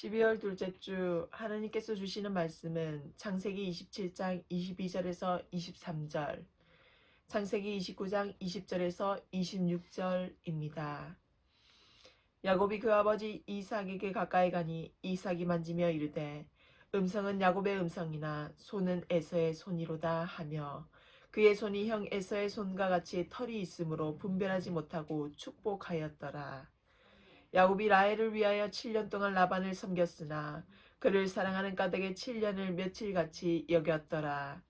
12월 둘째 주 하나님께서 주시는 말씀은 창세기 27장 22절에서 23절, 창세기 29장 20절에서 26절입니다. 야곱이 그 아버지 이삭에게 가까이 가니 이삭이 만지며 이르되 음성은 야곱의 음성이나 손은 에서의 손이로다 하며 그의 손이 형 에서의 손과 같이 털이 있으므로 분별하지 못하고 축복하였더라. 야곱이 라헬을 위하여 7년 동안 라반을 섬겼으나 그를 사랑하는 까닭에 7년을 며칠같이 여겼더라.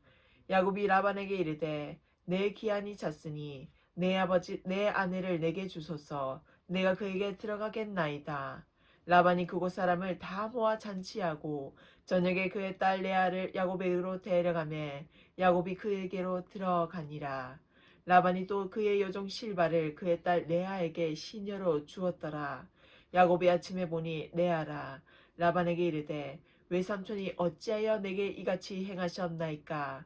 야곱이 라반에게 이르되 내 기한이 찼으니 내 아버지 내 아내를 내게 주소서 내가 그에게 들어가겠나이다. 라반이 그곳 사람을 다 모아 잔치하고 저녁에 그의 딸 레아를 야곱에게로 데려가매 야곱이 그에게로 들어가니라. 라반이 또 그의 여종 실바를 그의 딸 레아에게 시녀로 주었더라. 야곱이 아침에 보니 레아라. 라반에게 이르되 외삼촌이 어찌하여 내게 이같이 행하셨나이까?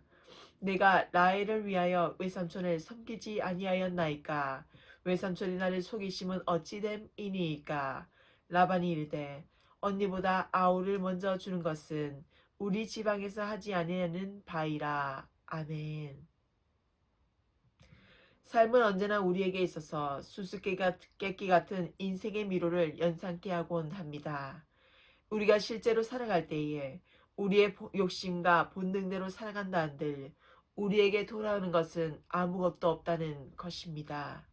내가 라헬을 위하여 외삼촌을 섬기지 아니하였나이까? 외삼촌이 나를 속이심은 어찌됨이니이까? 라반이 이르되 언니보다 아우를 먼저 주는 것은 우리 지방에서 하지 아니하는 바이라. 아멘. 삶은 언제나 우리에게 있어서 수수께끼 같은 인생의 미로를 연상케 하곤 합니다. 우리가 실제로 살아갈 때에 우리의 욕심과 본능대로 살아간다 한들 우리에게 돌아오는 것은 아무것도 없다는 것입니다.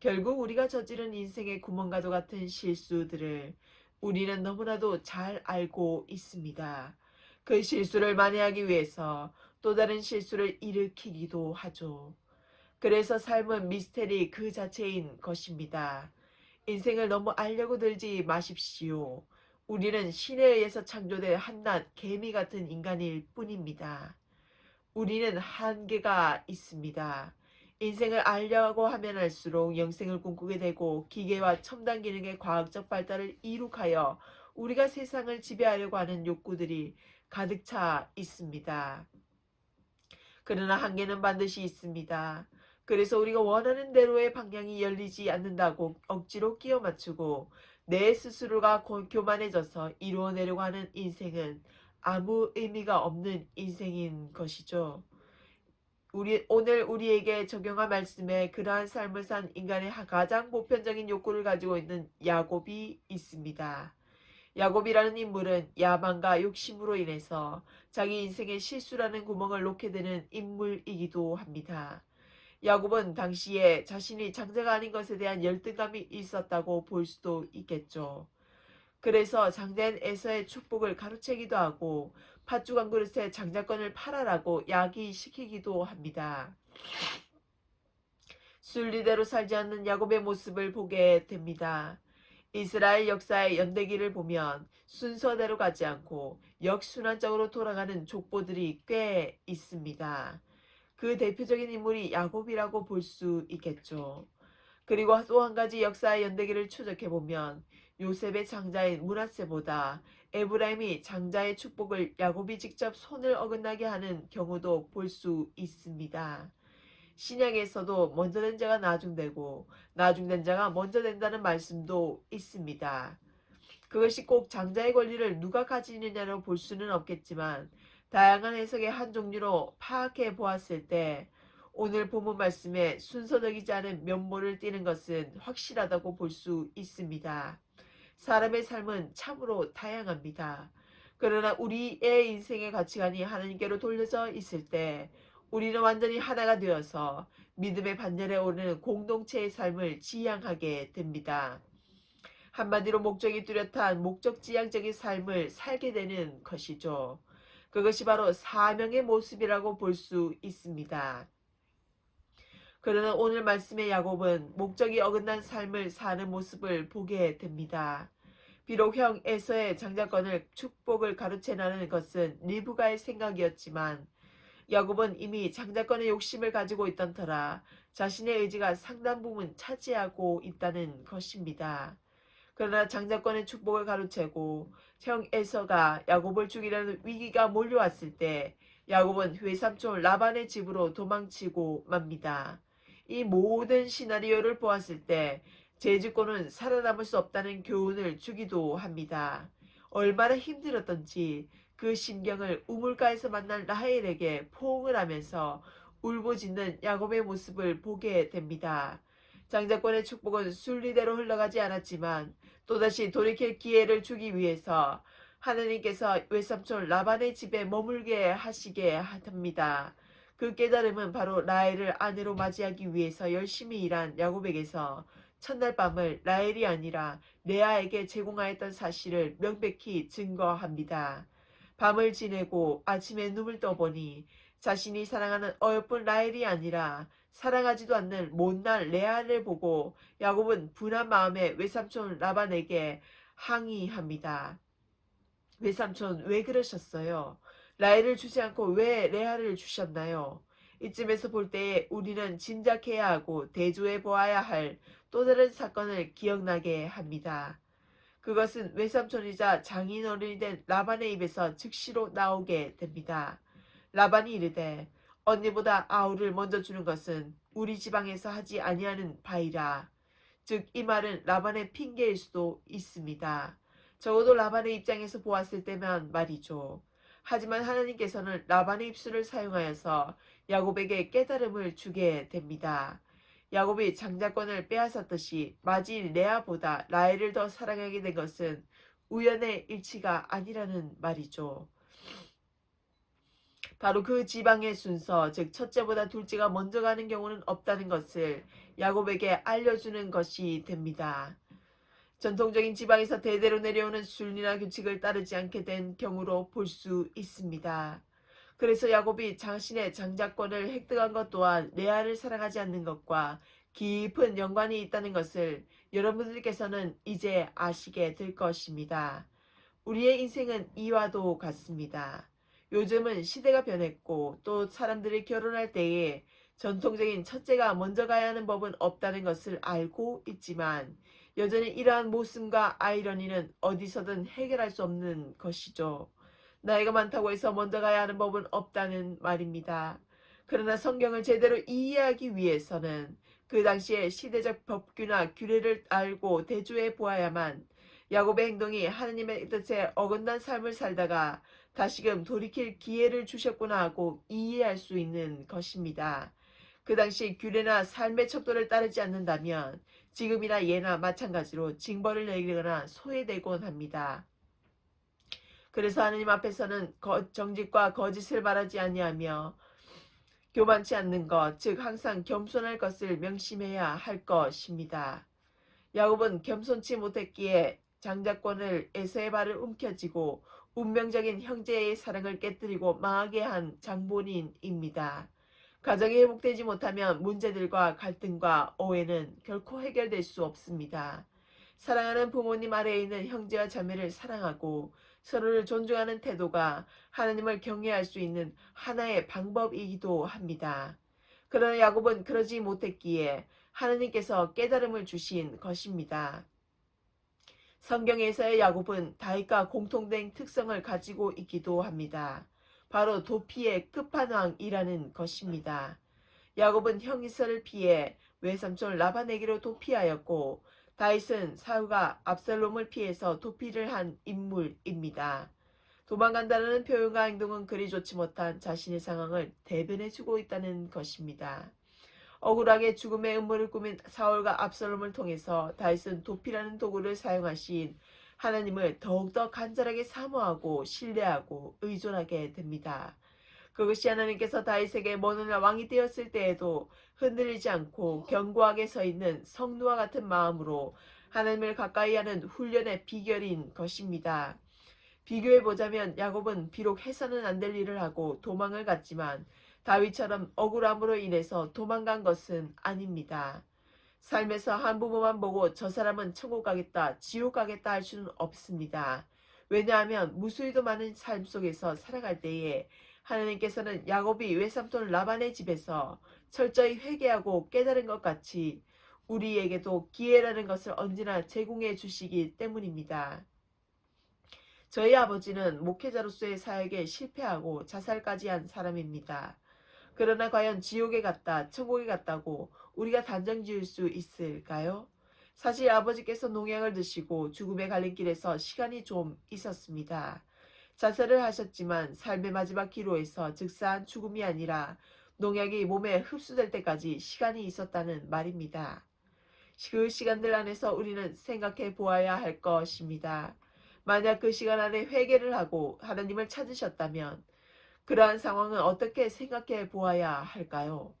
결국 우리가 저지른 인생의 구멍과도 같은 실수들을 우리는 너무나도 잘 알고 있습니다. 그 실수를 만회하기 위해서 또 다른 실수를 일으키기도 하죠. 그래서 삶은 미스테리 그 자체인 것입니다. 인생을 너무 알려고 들지 마십시오. 우리는 신에 의해서 창조된 한낱 개미 같은 인간일 뿐입니다. 우리는 한계가 있습니다. 인생을 알려고 하면 할수록 영생을 꿈꾸게 되고 기계와 첨단 기능의 과학적 발달을 이룩하여 우리가 세상을 지배하려고 하는 욕구들이 가득 차 있습니다. 그러나 한계는 반드시 있습니다. 그래서 우리가 원하는 대로의 방향이 열리지 않는다고 억지로 끼워 맞추고 내 스스로가 교만해져서 이루어내려고 하는 인생은 아무 의미가 없는 인생인 것이죠. 우리 오늘 우리에게 적용한 말씀에 그러한 삶을 산 인간의 가장 보편적인 욕구를 가지고 있는 야곱이 있습니다. 야곱이라는 인물은 야망과 욕심으로 인해서 자기 인생의 실수라는 구멍을 놓게 되는 인물이기도 합니다. 야곱은 당시에 자신이 장자가 아닌 것에 대한 열등감이 있었다고 볼 수도 있겠죠. 그래서 장자인 에서의 축복을 가로채기도 하고 팥죽 한 그릇에 장자권을 팔아라고 야기시키기도 합니다. 순리대로 살지 않는 야곱의 모습을 보게 됩니다. 이스라엘 역사의 연대기를 보면 순서대로 가지 않고 역순환적으로 돌아가는 족보들이 꽤 있습니다. 그 대표적인 인물이 야곱이라고 볼 수 있겠죠. 그리고 또 한 가지 역사의 연대기를 추적해 보면 요셉의 장자인 문하세보다 에브라임이 장자의 축복을 야곱이 직접 손을 어긋나게 하는 경우도 볼 수 있습니다. 신약에서도 먼저 된 자가 나중되고 나중된 자가 먼저 된다는 말씀도 있습니다. 그것이 꼭 장자의 권리를 누가 가지느냐로 볼 수는 없겠지만 다양한 해석의 한 종류로 파악해 보았을 때 오늘 본문 말씀에 순서적이지 않은 면모를 띠는 것은 확실하다고 볼 수 있습니다. 사람의 삶은 참으로 다양합니다. 그러나 우리의 인생의 가치관이 하나님께로 돌려져 있을 때 우리는 완전히 하나가 되어서 믿음의 반열에 오르는 공동체의 삶을 지향하게 됩니다. 한마디로 목적이 뚜렷한 목적지향적인 삶을 살게 되는 것이죠. 그것이 바로 사명의 모습이라고 볼 수 있습니다. 그러나 오늘 말씀의 야곱은 목적이 어긋난 삶을 사는 모습을 보게 됩니다. 비록 형 에서의 장자권을 축복을 가로채 나는 것은 리브가의 생각이었지만 야곱은 이미 장자권의 욕심을 가지고 있던 터라 자신의 의지가 상당 부분 차지하고 있다는 것입니다. 그러나 장자권의 축복을 가로채고 형 에서가 야곱을 죽이려는 위기가 몰려왔을 때 야곱은 외삼촌 라반의 집으로 도망치고 맙니다. 이 모든 시나리오를 보았을 때 제주권은 살아남을 수 없다는 교훈을 주기도 합니다. 얼마나 힘들었던지 그 심경을 우물가에서 만난 라헬에게 포옹을 하면서 울부짖는 야곱의 모습을 보게 됩니다. 장자권의 축복은 순리대로 흘러가지 않았지만 또다시 돌이킬 기회를 주기 위해서 하느님께서 외삼촌 라반의 집에 머물게 하시게 합니다. 그 깨달음은 바로 라헬을 아내로 맞이하기 위해서 열심히 일한 야곱에게서 첫날 밤을 라헬이 아니라 레아에게 제공하였던 사실을 명백히 증거합니다. 밤을 지내고 아침에 눈을 떠보니 자신이 사랑하는 어여쁜 라헬이 아니라 사랑하지도 않는 못난 레아를 보고 야곱은 분한 마음에 외삼촌 라반에게 항의합니다. 외삼촌 왜 그러셨어요? 라헬을 주지 않고 왜 레아를 주셨나요? 이쯤에서 볼 때에 우리는 짐작해야 하고 대조해 보아야 할 또 다른 사건을 기억나게 합니다. 그것은 외삼촌이자 장인어른이 된 라반의 입에서 즉시로 나오게 됩니다. 라반이 이르되 언니보다 아우를 먼저 주는 것은 우리 지방에서 하지 아니하는 바이라. 즉 이 말은 라반의 핑계일 수도 있습니다. 적어도 라반의 입장에서 보았을 때만 말이죠. 하지만 하나님께서는 라반의 입술을 사용하여서 야곱에게 깨달음을 주게 됩니다. 야곱이 장자권을 빼앗았듯이 마지 레아보다 라헬을 더 사랑하게 된 것은 우연의 일치가 아니라는 말이죠. 바로 그 지방의 순서, 즉 첫째보다 둘째가 먼저 가는 경우는 없다는 것을 야곱에게 알려주는 것이 됩니다. 전통적인 지방에서 대대로 내려오는 순리나 규칙을 따르지 않게 된 경우로 볼 수 있습니다. 그래서 야곱이 자신의 장자권을 획득한 것 또한 레아를 사랑하지 않는 것과 깊은 연관이 있다는 것을 여러분들께서는 이제 아시게 될 것입니다. 우리의 인생은 이와도 같습니다. 요즘은 시대가 변했고 또 사람들이 결혼할 때에 전통적인 첫째가 먼저 가야 하는 법은 없다는 것을 알고 있지만 여전히 이러한 모순과 아이러니는 어디서든 해결할 수 없는 것이죠. 나이가 많다고 해서 먼저 가야 하는 법은 없다는 말입니다. 그러나 성경을 제대로 이해하기 위해서는 그 당시의 시대적 법규나 규례를 알고 대조해 보아야만 야곱의 행동이 하나님의 뜻에 어긋난 삶을 살다가 다시금 돌이킬 기회를 주셨구나 하고 이해할 수 있는 것입니다. 그 당시 규례나 삶의 척도를 따르지 않는다면 지금이나 예나 마찬가지로 징벌을 내리거나 소외되곤 합니다. 그래서 하느님 앞에서는 거, 정직과 거짓을 말하지 아니하며 교만치 않는 것, 즉 항상 겸손할 것을 명심해야 할 것입니다. 야곱은 겸손치 못했기에 장자권을 에서의 발을 움켜쥐고 운명적인 형제의 사랑을 깨뜨리고 망하게 한 장본인입니다. 가정이 회복되지 못하면 문제들과 갈등과 오해는 결코 해결될 수 없습니다. 사랑하는 부모님 아래에 있는 형제와 자매를 사랑하고 서로를 존중하는 태도가 하나님을 경외할 수 있는 하나의 방법이기도 합니다. 그러나 야곱은 그러지 못했기에 하나님께서 깨달음을 주신 것입니다. 성경에서의 야곱은 다윗과 공통된 특성을 가지고 있기도 합니다. 바로 도피의 끝판왕이라는 것입니다. 야곱은 형이서를 피해 외삼촌 라반에게로 도피하였고 다윗은 사울과 압살롬을 피해서 도피를 한 인물입니다. 도망간다는 표현과 행동은 그리 좋지 못한 자신의 상황을 대변해 주고 있다는 것입니다. 억울하게 죽음의 음모를 꾸민 사울과 압살롬을 통해서 다윗은 도피라는 도구를 사용하신 하나님을 더욱더 간절하게 사모하고 신뢰하고 의존하게 됩니다. 그것이 하나님께서 다윗에게 머느나 왕이 되었을 때에도 흔들리지 않고 견고하게 서 있는 성루와 같은 마음으로 하나님을 가까이 하는 훈련의 비결인 것입니다. 비교해 보자면 야곱은 비록 해서는 안 될 일을 하고 도망을 갔지만 다윗처럼 억울함으로 인해서 도망간 것은 아닙니다. 삶에서 한 부모만 보고 저 사람은 천국 가겠다, 지옥 가겠다 할 수는 없습니다. 왜냐하면 무수히도 많은 삶 속에서 살아갈 때에 하나님께서는 야곱이 외삼촌 라반의 집에서 철저히 회개하고 깨달은 것 같이 우리에게도 기회라는 것을 언제나 제공해 주시기 때문입니다. 저희 아버지는 목회자로서의 사역에 실패하고 자살까지 한 사람입니다. 그러나 과연 지옥에 갔다, 천국에 갔다고 우리가 단정 지을 수 있을까요? 사실 아버지께서 농약을 드시고 죽음의 갈림길에서 시간이 좀 있었습니다. 자살을 하셨지만 삶의 마지막 기로에서 즉사한 죽음이 아니라 농약이 몸에 흡수될 때까지 시간이 있었다는 말입니다. 그 시간들 안에서 우리는 생각해 보아야 할 것입니다. 만약 그 시간 안에 회개를 하고 하나님을 찾으셨다면 그러한 상황은 어떻게 생각해 보아야 할까요?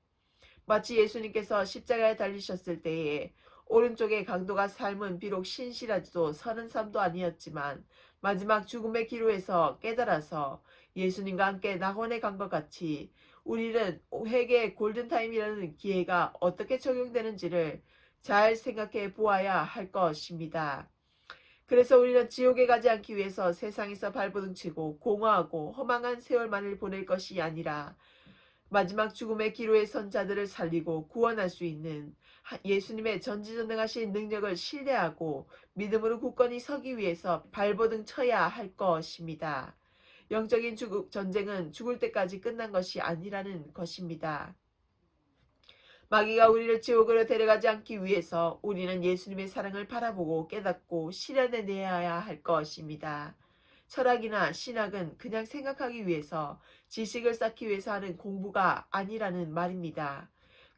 마치 예수님께서 십자가에 달리셨을 때에 오른쪽의 강도가 삶은 비록 신실하지도 선한 삶도 아니었지만 마지막 죽음의 기로에서 깨달아서 예수님과 함께 낙원에 간 것 같이 우리는 회개의 골든타임이라는 기회가 어떻게 적용되는지를 잘 생각해 보아야 할 것입니다. 그래서 우리는 지옥에 가지 않기 위해서 세상에서 발버둥치고 공허하고 허망한 세월만을 보낼 것이 아니라 마지막 죽음의 기로에 선 자들을 살리고 구원할 수 있는 예수님의 전지전능하신 능력을 신뢰하고 믿음으로 굳건히 서기 위해서 발버둥 쳐야 할 것입니다. 영적인 죽, 전쟁은 죽을 때까지 끝난 것이 아니라는 것입니다. 마귀가 우리를 지옥으로 데려가지 않기 위해서 우리는 예수님의 사랑을 바라보고 깨닫고 실현해 내야 할 것입니다. 철학이나 신학은 그냥 생각하기 위해서 지식을 쌓기 위해서 하는 공부가 아니라는 말입니다.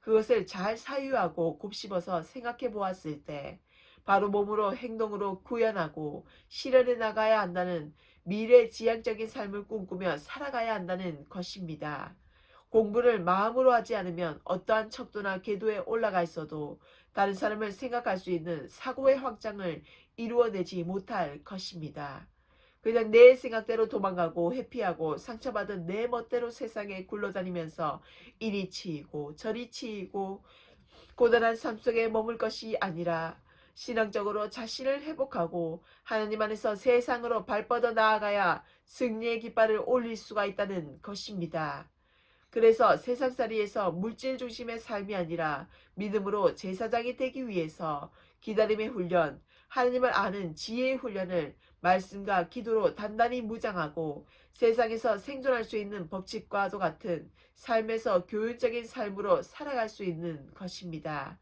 그것을 잘 사유하고 곱씹어서 생각해 보았을 때 바로 몸으로 행동으로 구현하고 실현해 나가야 한다는 미래 지향적인 삶을 꿈꾸며 살아가야 한다는 것입니다. 공부를 마음으로 하지 않으면 어떠한 척도나 궤도에 올라가 있어도 다른 사람을 생각할 수 있는 사고의 확장을 이루어내지 못할 것입니다. 그냥 내 생각대로 도망가고 회피하고 상처받은 내 멋대로 세상에 굴러다니면서 이리 치이고 저리 치이고 고단한 삶 속에 머물 것이 아니라 신앙적으로 자신을 회복하고 하나님 안에서 세상으로 발뻗어 나아가야 승리의 깃발을 올릴 수가 있다는 것입니다. 그래서 세상살이에서 물질 중심의 삶이 아니라 믿음으로 제사장이 되기 위해서 기다림의 훈련, 하나님을 아는 지혜의 훈련을 말씀과 기도로 단단히 무장하고 세상에서 생존할 수 있는 법칙과도 같은 삶에서 교육적인 삶으로 살아갈 수 있는 것입니다.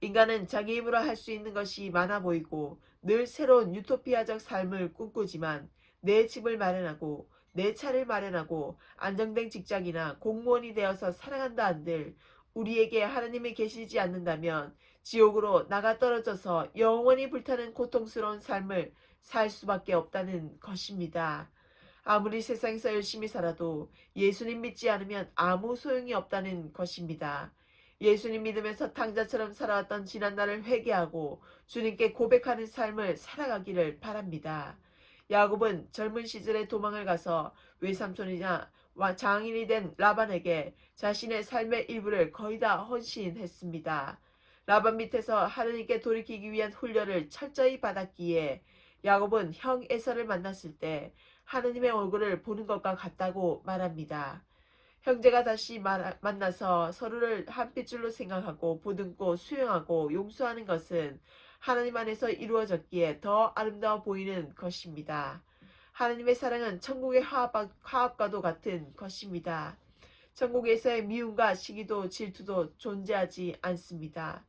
인간은 자기 힘으로 할 수 있는 것이 많아 보이고 늘 새로운 유토피아적 삶을 꿈꾸지만 내 집을 마련하고 내 차를 마련하고 안정된 직장이나 공무원이 되어서 살아간다 한들 우리에게 하나님이 계시지 않는다면 지옥으로 나가 떨어져서 영원히 불타는 고통스러운 삶을 살 수밖에 없다는 것입니다. 아무리 세상에서 열심히 살아도 예수님 믿지 않으면 아무 소용이 없다는 것입니다. 예수님 믿으면서 탕자처럼 살아왔던 지난날을 회개하고 주님께 고백하는 삶을 살아가기를 바랍니다. 야곱은 젊은 시절에 도망을 가서 외삼촌이나 장인이 된 라반에게 자신의 삶의 일부를 거의 다 헌신했습니다. 라반 밑에서 하느님께 돌이키기 위한 훈련을 철저히 받았기에 야곱은 형 에서를 만났을 때 하느님의 얼굴을 보는 것과 같다고 말합니다. 형제가 다시 만나서 서로를 한 핏줄로 생각하고 보듬고 수용하고 용서하는 것은 하나님 안에서 이루어졌기에 더 아름다워 보이는 것입니다. 하나님의 사랑은 천국의 화합 과도 같은 것입니다. 천국에서의 미움과 시기도 질투도 존재하지 않습니다.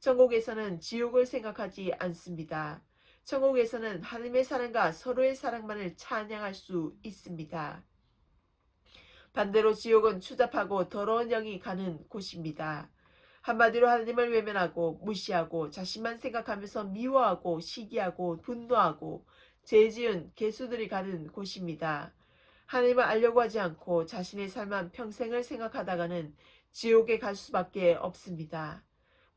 천국에서는 지옥을 생각하지 않습니다. 천국에서는 하나님의 사랑과 서로의 사랑만을 찬양할 수 있습니다. 반대로 지옥은 추잡하고 더러운 영이 가는 곳입니다. 한마디로 하나님을 외면하고 무시하고 자신만 생각하면서 미워하고 시기하고 분노하고 죄지은 개수들이 가는 곳입니다. 하나님을 알려고 하지 않고 자신의 삶만 평생을 생각하다가는 지옥에 갈 수밖에 없습니다.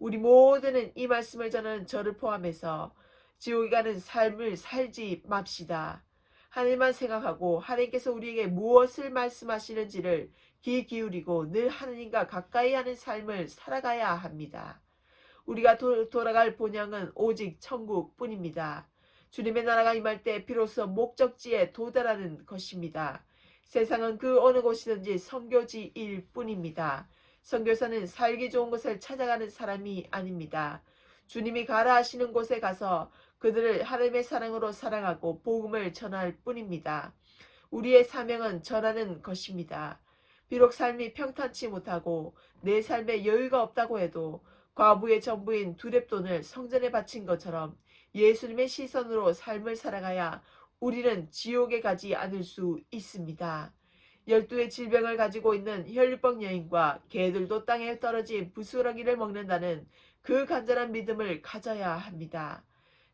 우리 모두는 이 말씀을 전하는 저를 포함해서 지옥에 가는 삶을 살지 맙시다. 하나님만 생각하고 하나님께서 우리에게 무엇을 말씀하시는지를 귀 기울이고 늘 하나님과 가까이 하는 삶을 살아가야 합니다. 우리가 도, 돌아갈 본향은 오직 천국뿐입니다. 주님의 나라가 임할 때 비로소 목적지에 도달하는 것입니다. 세상은 그 어느 곳이든지 선교지일 뿐입니다. 선교사는 살기 좋은 곳을 찾아가는 사람이 아닙니다. 주님이 가라 하시는 곳에 가서 그들을 하나님의 사랑으로 사랑하고 복음을 전할 뿐입니다. 우리의 사명은 전하는 것입니다. 비록 삶이 평탄치 못하고 내 삶에 여유가 없다고 해도 과부의 전부인 두랩돈을 성전에 바친 것처럼 예수님의 시선으로 삶을 살아가야 우리는 지옥에 가지 않을 수 있습니다. 열두의 질병을 가지고 있는 혈류병 여인과 개들도 땅에 떨어진 부스러기를 먹는다는 그 간절한 믿음을 가져야 합니다.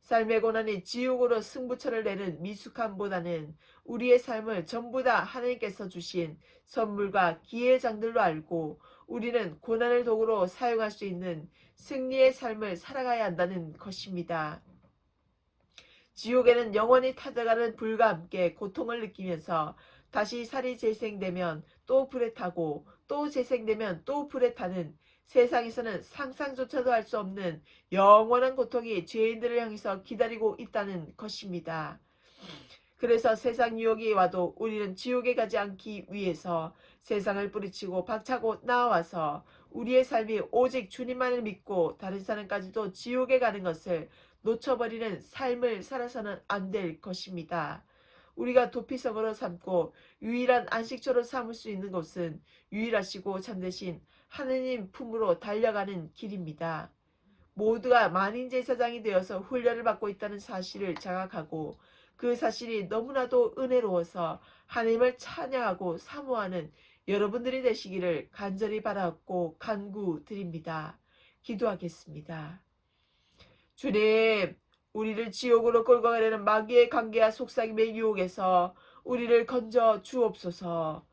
삶의 고난이 지옥으로 승부처를 내는 미숙함보다는 우리의 삶을 전부 다 하나님께서 주신 선물과 기회의 장들로 알고 우리는 고난을 도구로 사용할 수 있는 승리의 삶을 살아가야 한다는 것입니다. 지옥에는 영원히 타들어가는 불과 함께 고통을 느끼면서 다시 살이 재생되면 또 불에 타고 또 재생되면 또 불에 타는 세상에서는 상상조차도 할 수 없는 영원한 고통이 죄인들을 향해서 기다리고 있다는 것입니다. 그래서 세상 유혹이 와도 우리는 지옥에 가지 않기 위해서 세상을 뿌리치고 박차고 나와서 우리의 삶이 오직 주님만을 믿고 다른 사람까지도 지옥에 가는 것을 놓쳐버리는 삶을 살아서는 안 될 것입니다. 우리가 도피성으로 삼고 유일한 안식처로 삼을 수 있는 곳은 유일하시고 참되신 하느님 품으로 달려가는 길입니다. 모두가 만인 제사장이 되어서 훈련을 받고 있다는 사실을 자각하고 그 사실이 너무나도 은혜로워서 하나님을 찬양하고 사모하는 여러분들이 되시기를 간절히 바라고 간구드립니다. 기도하겠습니다. 주님, 우리를 지옥으로 끌고 가려는 마귀의 관계와 속삭임의 유혹에서 우리를 건져 주옵소서.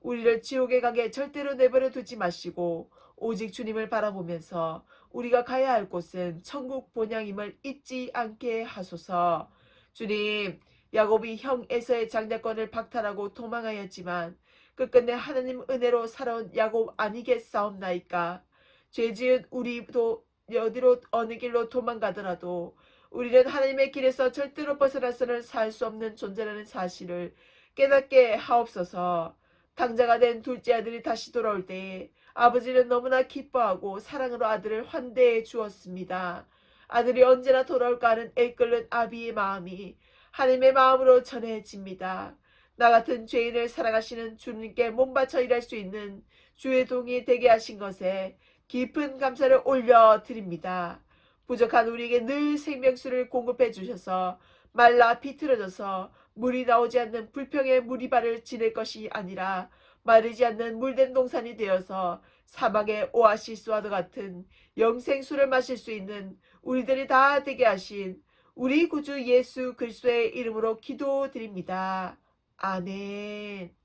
우리를 지옥에 가게 절대로 내버려 두지 마시고 오직 주님을 바라보면서 우리가 가야 할 곳은 천국 본향임을 잊지 않게 하소서. 주님, 야곱이 형 에서의 장자권을 박탈하고 도망하였지만 끝끝내 하나님 은혜로 살아온 야곱 아니겠사옵나이까. 죄 지은 우리도 어디로 어느 길로 도망가더라도 우리는 하나님의 길에서 절대로 벗어나서는 살 수 없는 존재라는 사실을 깨닫게 하옵소서. 당자가 된 둘째 아들이 다시 돌아올 때에 아버지는 너무나 기뻐하고 사랑으로 아들을 환대해 주었습니다. 아들이 언제나 돌아올까 하는 애끓는 아비의 마음이 하나님의 마음으로 전해집니다. 나 같은 죄인을 사랑하시는 주님께 몸바쳐 일할 수 있는 주의 동이 되게 하신 것에 깊은 감사를 올려드립니다. 부족한 우리에게 늘 생명수를 공급해 주셔서 말라 비틀어져서 물이 나오지 않는 불평의 무리발을 지낼 것이 아니라 마르지 않는 물된 동산이 되어서 사막의 오아시스와도 같은 영생수를 마실 수 있는 우리들이 다 되게 하신 우리 구주 예수 그리스도의 이름으로 기도드립니다. 아멘.